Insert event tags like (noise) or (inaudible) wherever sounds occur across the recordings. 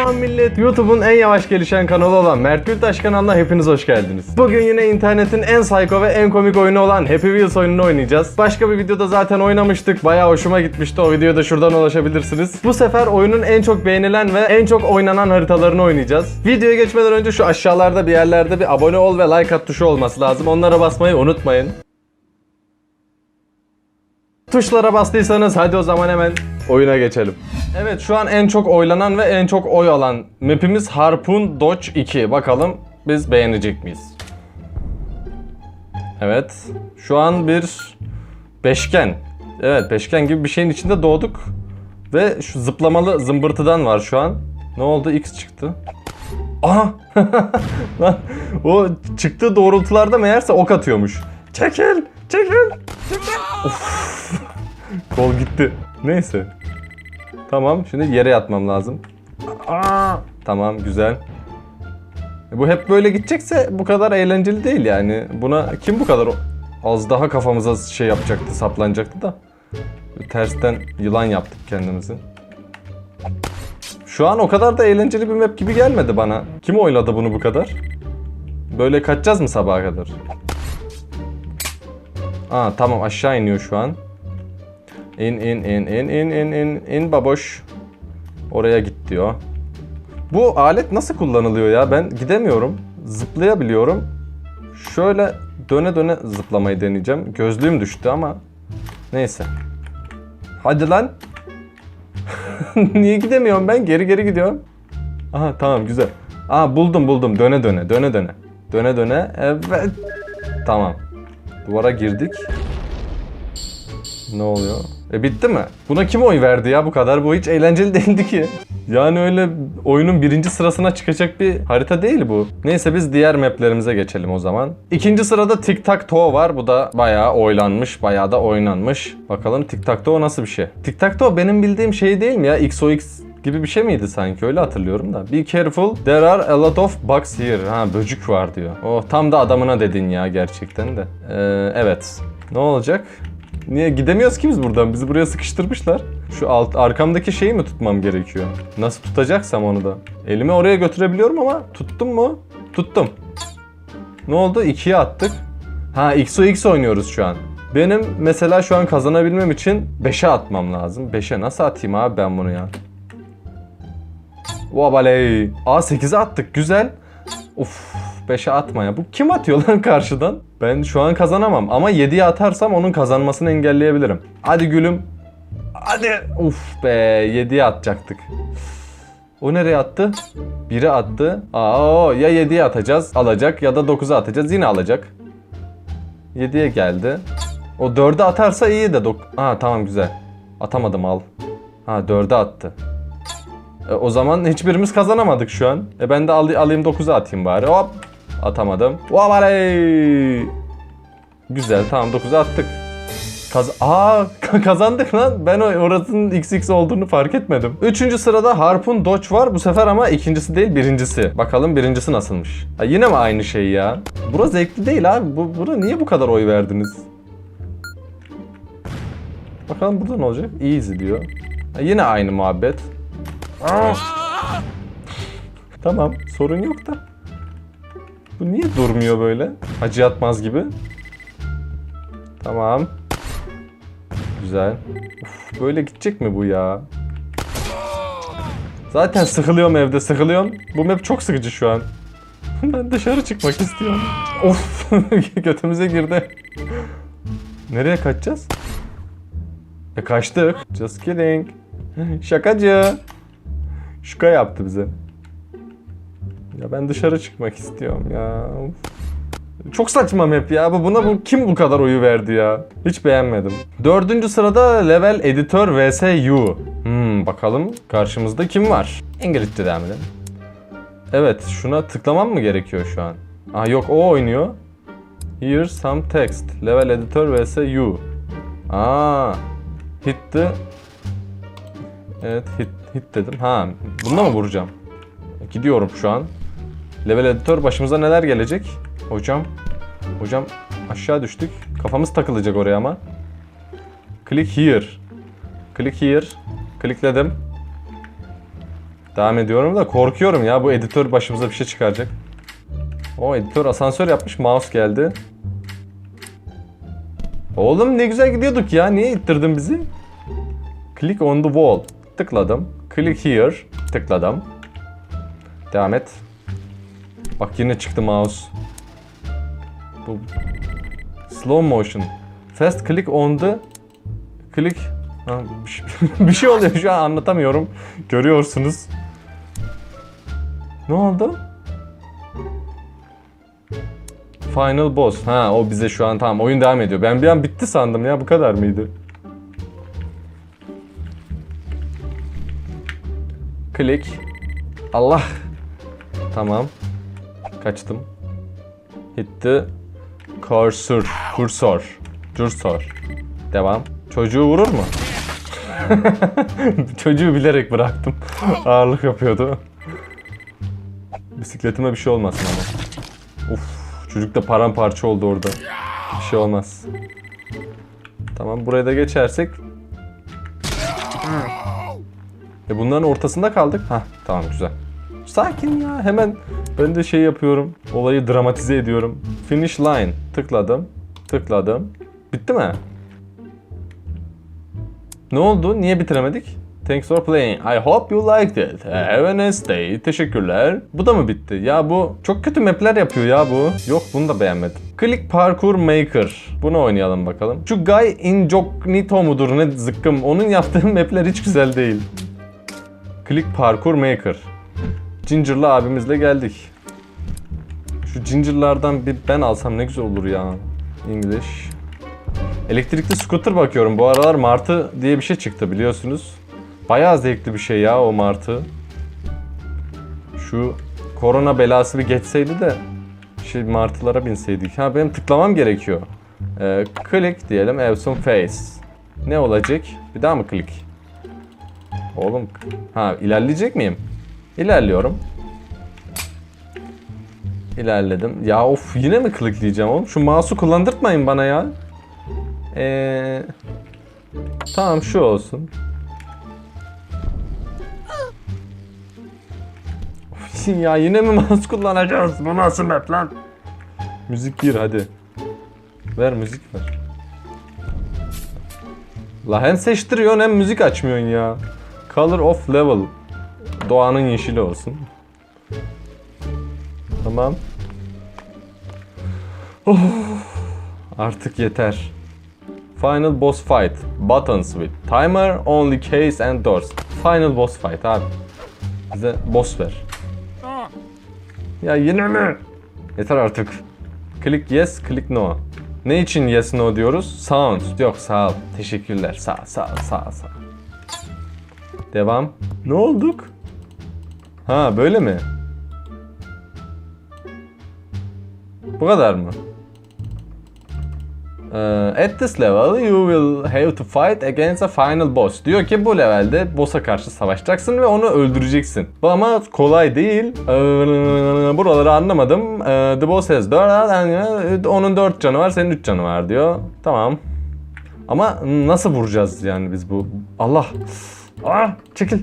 Selam millet. YouTube'un en yavaş gelişen kanalı olan Mert Gültaş kanalına hepiniz hoş geldiniz. Bugün yine internetin en psycho ve en komik oyunu olan Happy Wheels oyununu oynayacağız. Başka bir videoda zaten oynamıştık. Bayağı hoşuma gitmişti. O videoda şuradan ulaşabilirsiniz. Bu sefer oyunun en çok beğenilen ve en çok oynanan haritalarını oynayacağız. Videoya geçmeden önce şu aşağılarda bir yerlerde bir abone ol ve like at tuşu olması lazım. Onlara basmayı unutmayın. Tuşlara bastıysanız hadi o zaman hemen oyuna geçelim. Evet şu an en çok oylanan ve en çok oy alan mapimiz Harpoon Dodge 2. Bakalım biz beğenecek miyiz? Evet. Şu an bir beşgen. Evet beşgen gibi bir şeyin içinde doğduk. Ve şu zıplamalı zımbırtıdan var şu an. Ne oldu? X çıktı. Aha! (laughs) Lan o çıktığı doğrultularda meğerse ok atıyormuş. Çekil! Çekil! Çekil! Kol gitti. Neyse. Tamam şimdi yere yatmam lazım. Aa, tamam güzel. E, Bu hep böyle gidecekse bu kadar eğlenceli değil yani. Buna kim bu kadar az daha kafamıza şey yapacaktı, saplanacaktı da. Tersten yılan yaptık kendimizi. Şu an o kadar da eğlenceli bir map gibi gelmedi bana. Kim oyladı bunu bu kadar? Böyle kaçacağız mı sabaha kadar? Aa tamam aşağı iniyor şu an. İn in in in in in in in baboş. Oraya git diyor. Bu alet nasıl kullanılıyor ya? Ben gidemiyorum. Zıplayabiliyorum. Şöyle döne döne zıplamayı deneyeceğim. Gözlüğüm düştü ama neyse. Hadi lan. (laughs) Niye gidemiyorum ben? Geri geri gidiyorum. Aha tamam güzel. Aa buldum buldum. Döne döne döne döne. Döne döne. Evet. Tamam. Duvara girdik. Ne oluyor? E bitti mi? Buna kim oy verdi ya bu kadar? Bu hiç eğlenceli (laughs) değildi ki. Yani öyle oyunun birinci sırasına çıkacak bir harita değil bu. Neyse biz diğer maplerimize geçelim o zaman. İkinci sırada Tic Tac Toe var. Bu da bayağı oylanmış, bayağı da oynanmış. Bakalım Tic Tac Toe nasıl bir şey? Tic Tac Toe benim bildiğim şey değil mi ya? XOX gibi bir şey miydi sanki öyle hatırlıyorum da. Be careful there are a lot of bugs here. Ha böcük var diyor. Oh tam da adamına dedin ya gerçekten de. Ee, evet. Ne olacak? Niye gidemiyoruz ki biz buradan? Bizi buraya sıkıştırmışlar. Şu alt arkamdaki şeyi mi tutmam gerekiyor? Nasıl tutacaksam onu da. Elimi oraya götürebiliyorum ama tuttum mu? Tuttum. Ne oldu? 2'ye attık. Ha XOX oynuyoruz şu an. Benim mesela şu an kazanabilmem için 5'e atmam lazım. 5'e nasıl atayım abi ben bunu ya? Vabaley. Aa 8'e attık. Güzel. Uf 5'e atma ya. Bu kim atıyor lan (laughs) karşıdan? Ben şu an kazanamam ama 7'ye atarsam onun kazanmasını engelleyebilirim. Hadi gülüm. Hadi. Uf be 7'ye atacaktık. O nereye attı? 1'e attı. Aa ya 7'ye atacağız alacak ya da 9'a atacağız yine alacak. 7'ye geldi. O 4'e atarsa iyi de. dok- Ha tamam güzel. Atamadım al. Ha 4'e attı. E, o zaman hiçbirimiz kazanamadık şu an. E ben de al- alayım 9'a atayım bari. Hop. Atamadım. Vabaley. Güzel tamam 9'a attık. Kaz Aa (laughs) kazandık lan. Ben orasının XX olduğunu fark etmedim. Üçüncü sırada Harpoon Dodge var. Bu sefer ama ikincisi değil birincisi. Bakalım birincisi nasılmış. Ha, yine mi aynı şey ya? Bura zevkli değil abi. Bu, buna niye bu kadar oy verdiniz? Bakalım burada ne olacak? Easy diyor. Ha, yine aynı muhabbet. Aa! tamam sorun yok da. Bu niye durmuyor böyle? Hacı yatmaz gibi. Tamam. Güzel. Uf, böyle gidecek mi bu ya? Zaten sıkılıyorum evde sıkılıyorum. Bu map çok sıkıcı şu an. (laughs) ben dışarı çıkmak istiyorum. Of (laughs) götümüze girdi. Nereye kaçacağız? E kaçtık. Just kidding. Şakacı. Şuka yaptı bize. Ya ben dışarı çıkmak istiyorum ya. Çok saçma map ya. Bu buna bu kim bu kadar oyu verdi ya? Hiç beğenmedim. Dördüncü sırada level editör vs U. Hmm, bakalım karşımızda kim var? İngilizce devam edelim. Evet, şuna tıklamam mı gerekiyor şu an? Ah yok o oynuyor. Here's some text. Level editor vs U. Aa, hit the... Evet, hit, hit dedim. Ha, bunda mı vuracağım? Gidiyorum şu an. Level editör başımıza neler gelecek? Hocam. Hocam aşağı düştük. Kafamız takılacak oraya ama. Click here. Click here. Klikledim. Devam ediyorum da korkuyorum ya bu editör başımıza bir şey çıkaracak. O editör asansör yapmış mouse geldi. Oğlum ne güzel gidiyorduk ya niye ittirdin bizi? Click on the wall. Tıkladım. Click here. Tıkladım. Devam et. Bak yine çıktı mouse. Bu slow motion. Fast click on the click Ha, bir, şey, (laughs) bir şey oluyor şu an anlatamıyorum. Görüyorsunuz. Ne oldu? Final boss. Ha o bize şu an tamam oyun devam ediyor. Ben bir an bitti sandım ya bu kadar mıydı? Klik. Allah. Tamam. Kaçtım. Hitti. Cursor. Kursor. Cursor. Devam. Çocuğu vurur mu? (laughs) Çocuğu bilerek bıraktım. Ağırlık yapıyordu. Bisikletime bir şey olmasın ama. Uf, çocuk da paramparça oldu orada. Bir şey olmaz. Tamam buraya da geçersek. E bunların ortasında kaldık. Hah tamam güzel. Sakin ya hemen ben de şey yapıyorum. Olayı dramatize ediyorum. Finish line tıkladım. Tıkladım. Bitti mi? Ne oldu? Niye bitiremedik? Thanks for playing. I hope you liked it. Have a nice day. Teşekkürler. Bu da mı bitti? Ya bu çok kötü mapler yapıyor ya bu. Yok bunu da beğenmedim. Click Parkour Maker. Bunu oynayalım bakalım. Şu Guy Incognito mudur ne zıkkım. Onun yaptığı (laughs) mapler hiç güzel değil. Click Parkour Maker. Ginger'lı abimizle geldik. Şu Ginger'lardan bir ben alsam ne güzel olur ya. English. Elektrikli scooter bakıyorum. Bu aralar Martı diye bir şey çıktı biliyorsunuz. Bayağı zevkli bir şey ya o Martı. Şu korona belası bir geçseydi de şey Martılara binseydik. Ha benim tıklamam gerekiyor. Ee, click diyelim some face. Ne olacak? Bir daha mı click? Oğlum ha ilerleyecek miyim? İlerliyorum. İlerledim. Ya of yine mi click oğlum? Şu mouse'u kullandırtmayın bana ya. Ee, tamam şu olsun. Of, (laughs) ya yine mi mouse kullanacağız? Bu nasıl map lan? Müzik gir hadi. Ver müzik ver. La hem seçtiriyorsun hem müzik açmıyorsun ya. Color of level. Doğanın yeşili olsun. Tamam. Oh, artık yeter. Final boss fight. Buttons with timer, only case and doors. Final boss fight abi. Bize boss ver. Ya yine mi? Yeter artık. Click yes, click no. Ne için yes no diyoruz? Sound. Yok sağ ol. Teşekkürler. Sağ sağ sağ sağ. Devam. Ne olduk? Ha böyle mi? Bu kadar mı? Ee, at this level you will have to fight against a final boss. Diyor ki bu levelde boss'a karşı savaşacaksın ve onu öldüreceksin. Bu ama kolay değil. Ee, buraları anlamadım. Ee, the boss has 4 onun 4 canı var, senin 3 canı var diyor. Tamam. Ama nasıl vuracağız yani biz bu? Allah. Ah, çekil.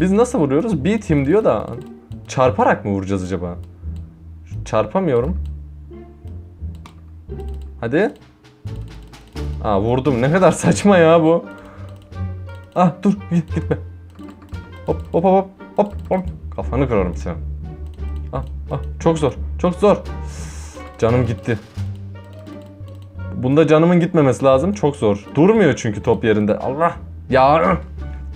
Biz nasıl vuruyoruz? Beat him diyor da çarparak mı vuracağız acaba? Çarpamıyorum. Hadi. Aa vurdum. Ne kadar saçma ya bu. Ah dur git, gitme. Hop hop hop hop hop. Kafanı kırarım sen. Ah ah çok zor. Çok zor. Canım gitti. Bunda canımın gitmemesi lazım. Çok zor. Durmuyor çünkü top yerinde. Allah. Ya.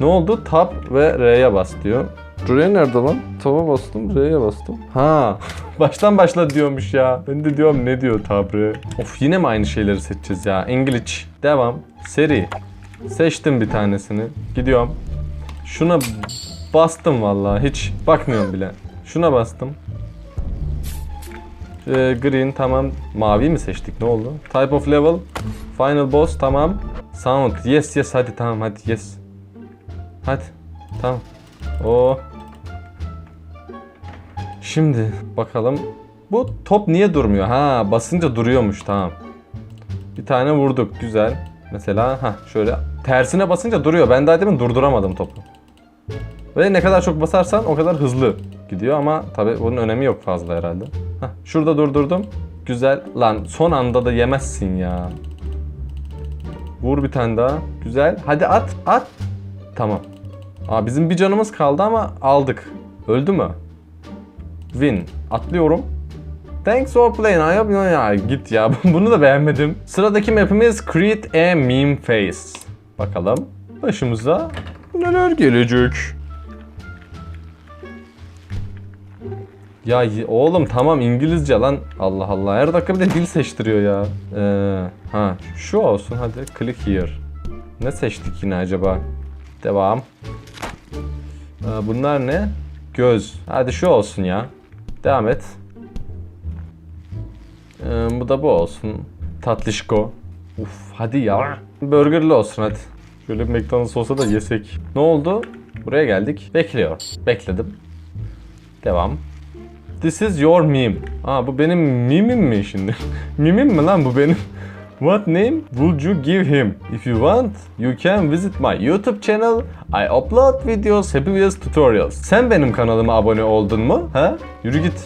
Ne oldu? Tab ve R'ye bas diyor. R nerede lan? Taba bastım, R'ye bastım. Ha, (laughs) baştan başla diyormuş ya. Ben de diyorum ne diyor tab R? Of yine mi aynı şeyleri seçeceğiz ya? English. Devam. Seri. Seçtim bir tanesini. Gidiyorum. Şuna bastım vallahi hiç bakmıyorum bile. Şuna bastım. Ee, green tamam. Mavi mi seçtik? Ne oldu? Type of level. Final boss tamam. Sound. Yes yes hadi tamam hadi yes. Hadi. Tamam. O. Şimdi bakalım. Bu top niye durmuyor? Ha basınca duruyormuş tamam. Bir tane vurduk güzel. Mesela ha şöyle tersine basınca duruyor. Ben daha demin durduramadım topu. Ve ne kadar çok basarsan o kadar hızlı gidiyor ama tabi bunun önemi yok fazla herhalde. Hah, şurada durdurdum. Güzel. Lan son anda da yemezsin ya. Vur bir tane daha. Güzel. Hadi at. At. Tamam. Aa, bizim bir canımız kaldı ama aldık. Öldü mü? Win. Atlıyorum. Thanks for playing. Hope you ya git ya. (laughs) Bunu da beğenmedim. Sıradaki mapimiz Create a Meme Face. Bakalım başımıza neler gelecek. Ya oğlum tamam İngilizce lan. Allah Allah. Her dakika bir de dil seçtiriyor ya. Ee, ha şu olsun hadi. Click here. Ne seçtik yine acaba? Devam. Bunlar ne? Göz. Hadi şu olsun ya. Devam et. Ee, bu da bu olsun. Tatlışko. Uf hadi ya. Burgerli olsun hadi. Şöyle bir McDonald's olsa da yesek. Ne oldu? Buraya geldik. Bekliyor. Bekledim. Devam. This is your meme. Aa bu benim mimim mi şimdi? (laughs) mimim mi lan bu benim? What name would you give him? If you want, you can visit my YouTube channel. I upload videos, Happy Wheels tutorials. Sen benim kanalıma abone oldun mu? Ha? Yürü git.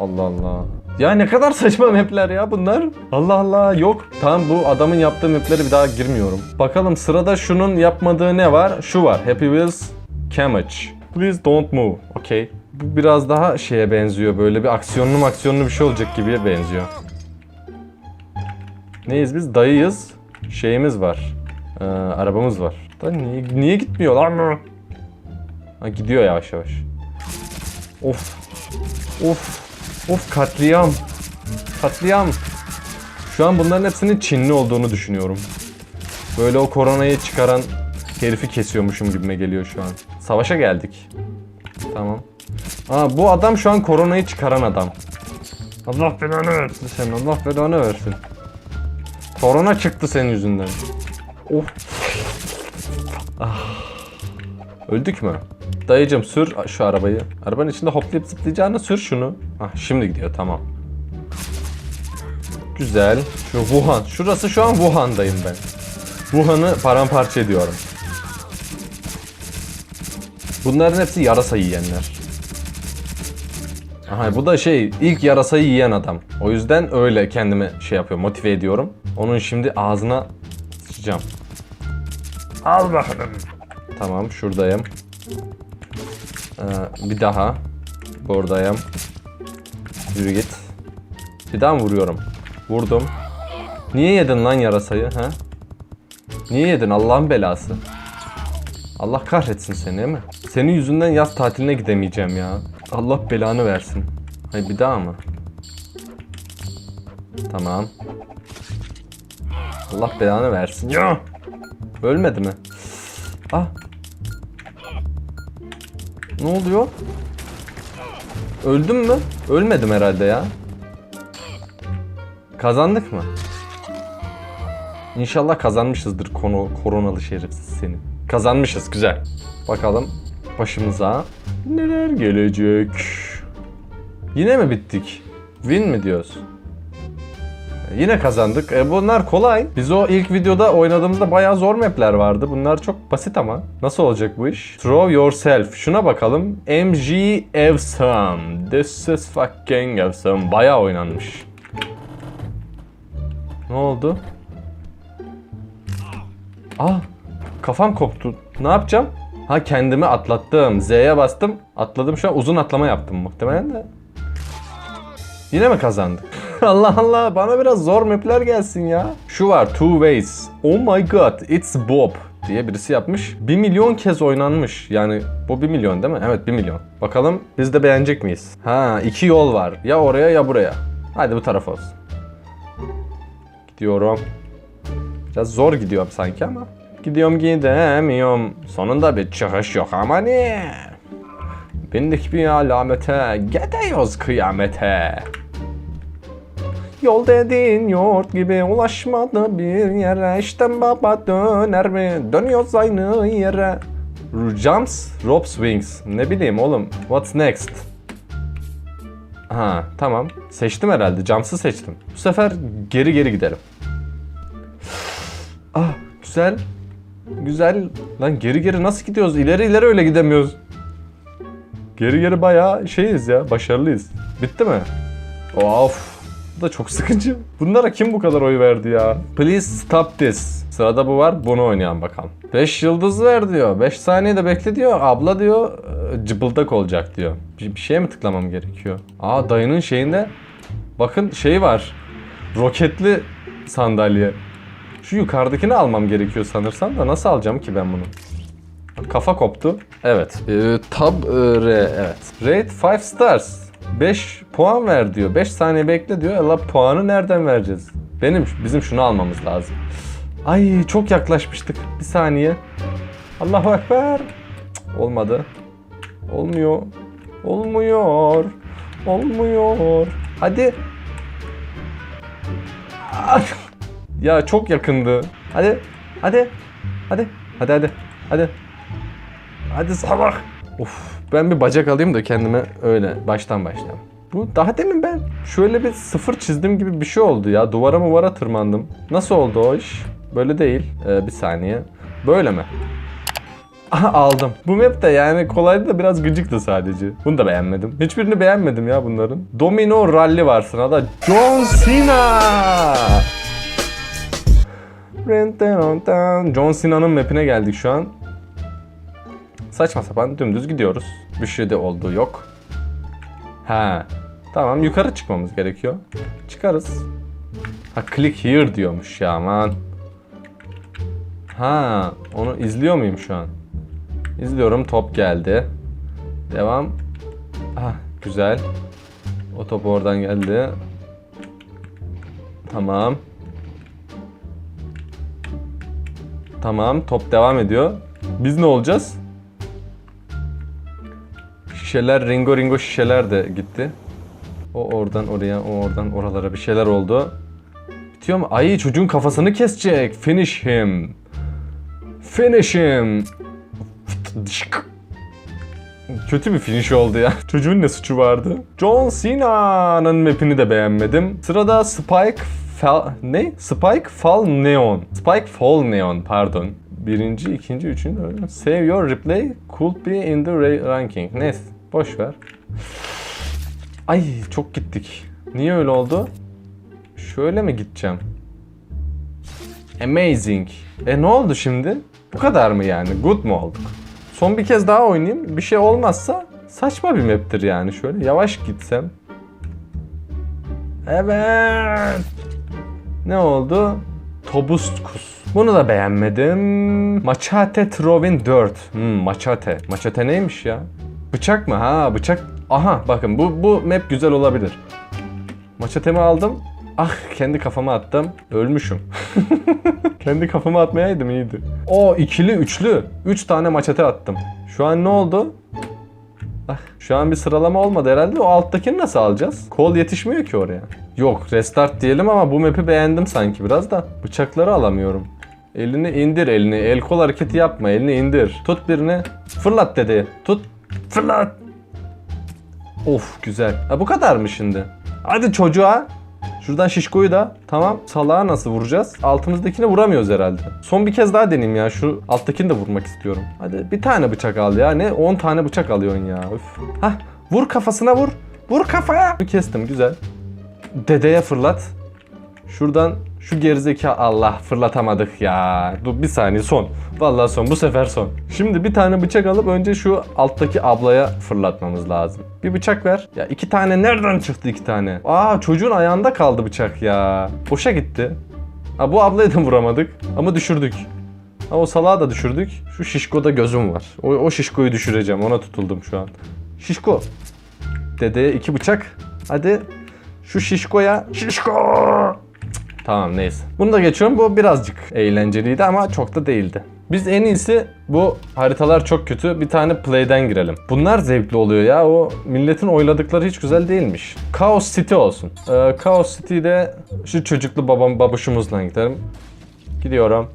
Allah Allah. Ya ne kadar saçma mapler ya bunlar. Allah Allah yok. Tamam bu adamın yaptığı mapleri bir daha girmiyorum. Bakalım sırada şunun yapmadığı ne var? Şu var. Happy Wheels Camage. Please don't move. Okay. Bu biraz daha şeye benziyor. Böyle bir aksiyonlu aksiyonlu bir şey olacak gibi benziyor. Neyiz biz? Dayıyız. Şeyimiz var. Ee, arabamız var. Da niye, niye gitmiyorlar mı? Ha, gidiyor yavaş yavaş. Of. Of. Of katliam. Katliam. Şu an bunların hepsinin Çinli olduğunu düşünüyorum. Böyle o koronayı çıkaran herifi kesiyormuşum gibime geliyor şu an. Savaşa geldik. Tamam. Aa bu adam şu an koronayı çıkaran adam. Allah belanı versin sen. Allah belanı versin. Korona çıktı senin yüzünden. Of. Ah. Öldük mü? Dayıcım sür şu arabayı. Arabanın içinde hoplayıp zıplayacağını sür şunu. Ah şimdi gidiyor tamam. Güzel. Şu Wuhan. Şurası şu an Wuhan'dayım ben. Wuhan'ı paramparça ediyorum. Bunların hepsi yarasa yiyenler. Aha bu da şey ilk yarasayı yiyen adam. O yüzden öyle kendimi şey yapıyor motive ediyorum. Onun şimdi ağzına sıçacağım. Al bakalım. Tamam şuradayım. Ee, bir daha. Buradayım. Yürü git. Bir daha mı vuruyorum? Vurdum. Niye yedin lan yarasayı ha? Niye yedin Allah'ın belası? Allah kahretsin seni değil mi? Senin yüzünden yaz tatiline gidemeyeceğim ya. Allah belanı versin. Hayır bir daha mı? Tamam. Allah belanı versin. Ya. Ölmedi mi? Ah. Ne oluyor? Öldüm mü? Ölmedim herhalde ya. Kazandık mı? İnşallah kazanmışızdır konu koronalı şerefsiz seni. Kazanmışız güzel. Bakalım başımıza neler gelecek. Yine mi bittik? Win mi diyoruz? Yine kazandık. E, bunlar kolay. Biz o ilk videoda oynadığımızda bayağı zor mapler vardı. Bunlar çok basit ama. Nasıl olacak bu iş? Throw yourself. Şuna bakalım. MG Awesome. This is fucking awesome. Bayağı oynanmış. Ne oldu? Ah kafam koptu. Ne yapacağım? Ha kendimi atlattım. Z'ye bastım. Atladım şu an uzun atlama yaptım muhtemelen de. Yine mi kazandık? (laughs) Allah Allah bana biraz zor mapler gelsin ya. Şu var Two Ways. Oh my god it's Bob diye birisi yapmış. 1 milyon kez oynanmış. Yani bu 1 milyon değil mi? Evet 1 milyon. Bakalım biz de beğenecek miyiz? Ha iki yol var. Ya oraya ya buraya. Hadi bu taraf olsun. Gidiyorum. Biraz zor gidiyorum sanki ama. Gidiyorum gidemiyorum. Sonunda bir çıkış yok ama ne? Bindik bir alamete, gidiyoruz kıyamete. Yol dediğin yoğurt gibi ulaşmadı bir yere. İşte baba döner mi? Dönüyoruz aynı yere. Jumps, rope swings. Ne bileyim oğlum. What's next? Ha tamam. Seçtim herhalde. Jumps'ı seçtim. Bu sefer geri geri gidelim. (sighs) Ah güzel. Güzel. Lan geri geri nasıl gidiyoruz? İleri ileri öyle gidemiyoruz. Geri geri bayağı şeyiz ya. Başarılıyız. Bitti mi? Of. Da çok sıkıcı. Bunlara kim bu kadar oy verdi ya? Please stop this. Sırada bu var. Bunu oynayalım bakalım. 5 yıldız ver diyor. 5 saniye de bekle diyor. Abla diyor e, cıbıldak olacak diyor. Bir, bir şeye mi tıklamam gerekiyor? Aa dayının şeyinde bakın şey var. Roketli sandalye. Şu yukarıdakini almam gerekiyor sanırsam da nasıl alacağım ki ben bunu? Kafa koptu. Evet. Ee, tab e, R evet. Rate 5 stars. 5 puan ver diyor. 5 saniye bekle diyor. Allah puanı nereden vereceğiz? Benim bizim şunu almamız lazım. Ay çok yaklaşmıştık. Bir saniye. Allahu ekber. Cık, Olmadı. Olmuyor. Olmuyor. Olmuyor. Hadi. (laughs) Ya çok yakındı. Hadi. Hadi. Hadi. Hadi hadi. Hadi. Hadi sabah. Of ben bir bacak alayım da kendime öyle baştan başlayalım. Bu daha demin ben şöyle bir sıfır çizdim gibi bir şey oldu ya. Duvara muvara tırmandım. Nasıl oldu o iş? Böyle değil. Ee, bir saniye. Böyle mi? Aha aldım. Bu map de yani kolaydı da biraz gıcıktı sadece. Bunu da beğenmedim. Hiçbirini beğenmedim ya bunların. Domino Rally var sırada. John Cena! John Cena'nın mapine geldik şu an. Saçma sapan dümdüz gidiyoruz. Bir şey de olduğu yok. Ha. Tamam yukarı çıkmamız gerekiyor. Çıkarız. Ha click here diyormuş ya aman. Ha onu izliyor muyum şu an? İzliyorum top geldi. Devam. Ah güzel. O top oradan geldi. Tamam. Tamam top devam ediyor. Biz ne olacağız? Şişeler ringo ringo şişeler de gitti. O oradan oraya, o oradan oralara bir şeyler oldu. Bitiyor mu? Ay çocuğun kafasını kesecek. Finish him. Finish him. Kötü bir finish oldu ya. (laughs) Çocuğun ne suçu vardı? John Cena'nın mapini de beğenmedim. Sırada Spike Fall... Ne? Spike Fall Neon. Spike Fall Neon pardon. Birinci, ikinci, üçüncü. Save your replay could be in the ra- ranking. Neyse boş ver. Ay çok gittik. Niye öyle oldu? Şöyle mi gideceğim? Amazing. E ne oldu şimdi? Bu kadar mı yani? Good mu olduk? Son bir kez daha oynayayım. Bir şey olmazsa saçma bir map'tir yani. Şöyle yavaş gitsem. Evet. Ne oldu? Tobuskus. Bunu da beğenmedim. Machete Trovin 4. Hmm, machete. Machete neymiş ya? Bıçak mı? Ha bıçak. Aha bakın bu, bu map güzel olabilir. Maçetemi aldım. Ah kendi kafama attım. Ölmüşüm. (laughs) kendi kafama atmayaydım iyiydi. O ikili üçlü. Üç tane maçete attım. Şu an ne oldu? Ah, şu an bir sıralama olmadı herhalde. O alttakini nasıl alacağız? Kol yetişmiyor ki oraya. Yok restart diyelim ama bu map'i beğendim sanki biraz da. Bıçakları alamıyorum. Elini indir elini. El kol hareketi yapma. Elini indir. Tut birini. Fırlat dedi. Tut. Fırlat. Of güzel. Ha, bu kadar mı şimdi? Hadi çocuğa. Şuradan şişkoyu da. Tamam. Salağa nasıl vuracağız? Altımızdakine vuramıyoruz herhalde. Son bir kez daha deneyeyim ya. Şu alttakini de vurmak istiyorum. Hadi bir tane bıçak al ya. Ne 10 tane bıçak alıyorsun ya. Üf. Hah. Vur kafasına vur. Vur kafaya. Kestim güzel. Dedeye fırlat. Şuradan şu gerizekalı Allah fırlatamadık ya. Dur bir saniye son. Vallahi son bu sefer son. Şimdi bir tane bıçak alıp önce şu alttaki ablaya fırlatmamız lazım. Bir bıçak ver. Ya iki tane nereden çıktı iki tane? Aa çocuğun ayağında kaldı bıçak ya. Boşa gitti. Ha, bu ablayı da vuramadık ama düşürdük. Ha, o salağı da düşürdük. Şu şişkoda gözüm var. O, o şişkoyu düşüreceğim. Ona tutuldum şu an. Şişko. Dedeye iki bıçak. Hadi. Şu şişkoya. Şişko. Tamam neyse. Bunu da geçiyorum. Bu birazcık eğlenceliydi ama çok da değildi. Biz en iyisi bu haritalar çok kötü. Bir tane play'den girelim. Bunlar zevkli oluyor ya. O milletin oyladıkları hiç güzel değilmiş. Chaos City olsun. Ee, Chaos City'de şu çocuklu babam babuşumuzla gidelim. Gidiyorum.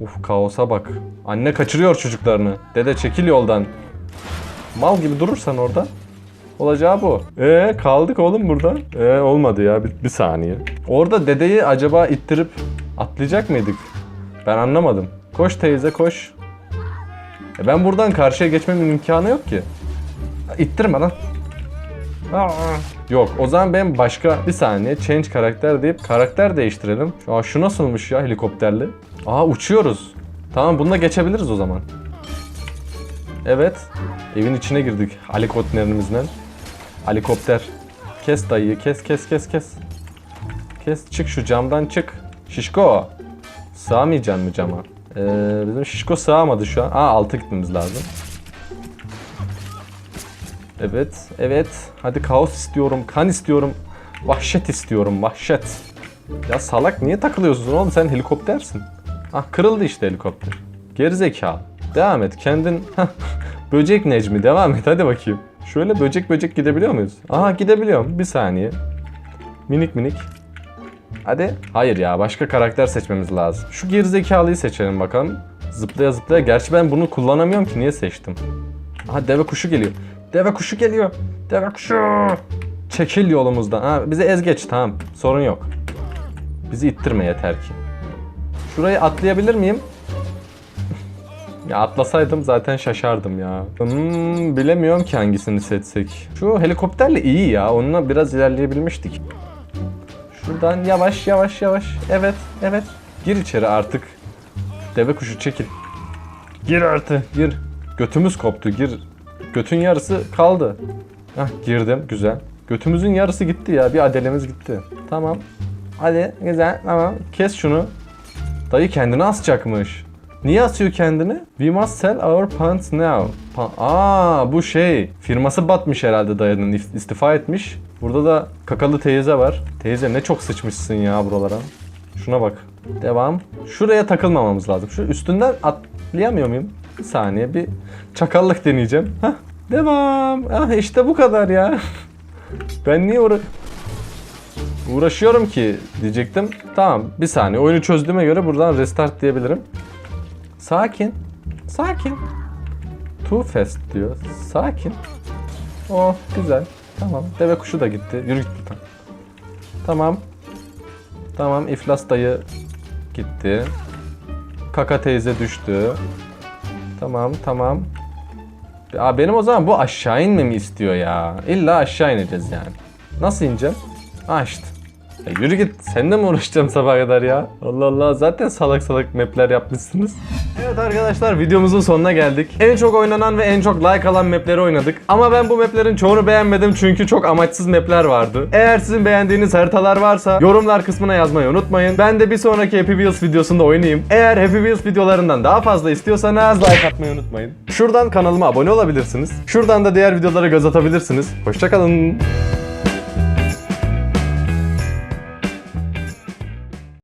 Uf kaosa bak. Anne kaçırıyor çocuklarını. Dede çekil yoldan. Mal gibi durursan orada. Olacağı bu. Ee kaldık oğlum burada. Ee olmadı ya bir, bir saniye. Orada dedeyi acaba ittirip atlayacak mıydık? Ben anlamadım. Koş teyze koş. E ben buradan karşıya geçmemin imkanı yok ki. İttirme lan. Aa. Yok o zaman ben başka bir saniye change karakter deyip karakter değiştirelim. Aa, şu nasılmış ya helikopterli? Aa uçuyoruz. Tamam bununla geçebiliriz o zaman. Evet. Evin içine girdik helikopterimizden. Helikopter. Kes dayıyı kes kes kes kes. Kes çık şu camdan çık. Şişko. Sığamayacaksın mı cama? Ee, bizim şişko sığamadı şu an. Aa altı gitmemiz lazım. Evet, evet. Hadi kaos istiyorum, kan istiyorum. Vahşet istiyorum, vahşet. Ya salak niye takılıyorsun oğlum sen helikoptersin. Ah kırıldı işte helikopter. Gerizekalı. Devam et kendin. (laughs) Böcek Necmi devam et hadi bakayım. Şöyle böcek böcek gidebiliyor muyuz? Aha gidebiliyorum bir saniye. Minik minik. Hadi. Hayır ya başka karakter seçmemiz lazım. Şu gerizekalıyı seçelim bakalım. Zıplaya zıplaya. Gerçi ben bunu kullanamıyorum ki niye seçtim? Aha deve kuşu geliyor. Deve kuşu geliyor. Deve kuşu. Çekil yolumuzdan. Ha, bizi ez geç tamam. Sorun yok. Bizi ittirme yeter ki. Şurayı atlayabilir miyim? Ya atlasaydım zaten şaşardım ya. Hmm, bilemiyorum ki hangisini seçsek. Şu helikopterle iyi ya. Onunla biraz ilerleyebilmiştik. Şuradan yavaş yavaş yavaş. Evet, evet. Gir içeri artık. Deve kuşu çekil. Gir artık, gir. Götümüz koptu, gir. Götün yarısı kaldı. Hah girdim, güzel. Götümüzün yarısı gitti ya, bir adelemiz gitti. Tamam. Hadi, güzel, tamam. Kes şunu. Dayı kendini asacakmış. Niye asıyor kendini? We must sell our pants now. Pa- Aa bu şey. Firması batmış herhalde dayının if- istifa etmiş. Burada da kakalı teyze var. Teyze ne çok sıçmışsın ya buralara. Şuna bak. Devam. Şuraya takılmamamız lazım. Şu üstünden atlayamıyor muyum? Bir saniye bir çakallık deneyeceğim. Hah. Devam. Ah işte bu kadar ya. (laughs) Ben niye uğra uğraşıyorum ki diyecektim. Tamam bir saniye oyunu çözdüğüme göre buradan restart diyebilirim. Sakin. Sakin. Too fast diyor. Sakin. Oh güzel. Tamam. Deve kuşu da gitti. Yürü git buradan. Tamam. Tamam. iflas dayı gitti. Kaka teyze düştü. Tamam tamam. Aa, benim o zaman bu aşağı inmemi istiyor ya. İlla aşağı ineceğiz yani. Nasıl ineceğim? Ah işte. Ya yürü git. Seninle mi uğraşacağım sabaha kadar ya? Allah Allah. Zaten salak salak mapler yapmışsınız. Evet arkadaşlar videomuzun sonuna geldik. En çok oynanan ve en çok like alan mapleri oynadık. Ama ben bu maplerin çoğunu beğenmedim çünkü çok amaçsız mapler vardı. Eğer sizin beğendiğiniz haritalar varsa yorumlar kısmına yazmayı unutmayın. Ben de bir sonraki Happy Wheels videosunda oynayayım. Eğer Happy Wheels videolarından daha fazla istiyorsanız like atmayı unutmayın. Şuradan kanalıma abone olabilirsiniz. Şuradan da diğer videolara göz atabilirsiniz. Hoşçakalın.